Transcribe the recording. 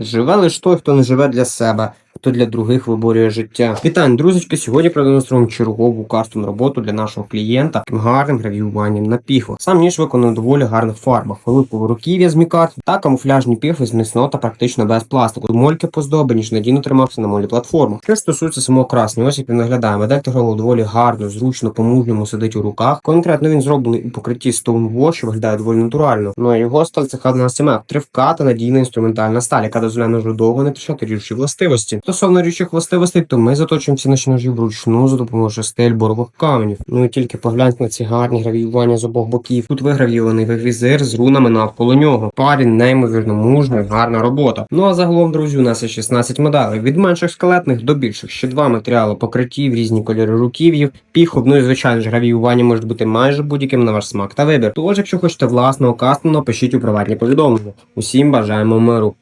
Живе лише той, хто не живе для себе, хто для других виборює життя. Вітаю, друзочки! Сьогодні продемонструємо чергову кастомну роботу для нашого клієнта таким гарним гравіюванням на піху. Сам ніж виконано доволі гарних фарбах, филипове руків'я з мікарт та камуфляжні піхви з міцного та практично без пластику. Мольки поздоблені, ж надійно тримався на молі платформу. Що стосується самого красні, ось як він. Модель тигрового доволі гарно, зручно, по-мужньому сидить у руках. Конкретно він зроблений у покритті Stonewall, що виглядає доволі натурально. Ну а його сталь це Х12 тривка та надійна інструментальна сталь, яка дозволяє ножу довго не втрачати ріжучі властивості. Стосовно ріжучих властивостей, то ми заточуємо ці наші ножі вручну за допомогою шести борових каменів. Ну і тільки погляньте на ці гарні гравіювання з обох боків. Тут вигравійований візир з рунами навколо нього. Парень неймовірно мужний, гарна робота. Ну а загалом, друзі, у нас є 16 моделей. Від менших скелетних до більших. Ще два матеріали покриттів, різні кольори руків'їв, піхов, ну і звичайно ж гравіювання може бути майже будь-яким на ваш смак та вибір. Тож, якщо хочете власного кастомного, пишіть у приватні повідомлення. Усім бажаємо миру.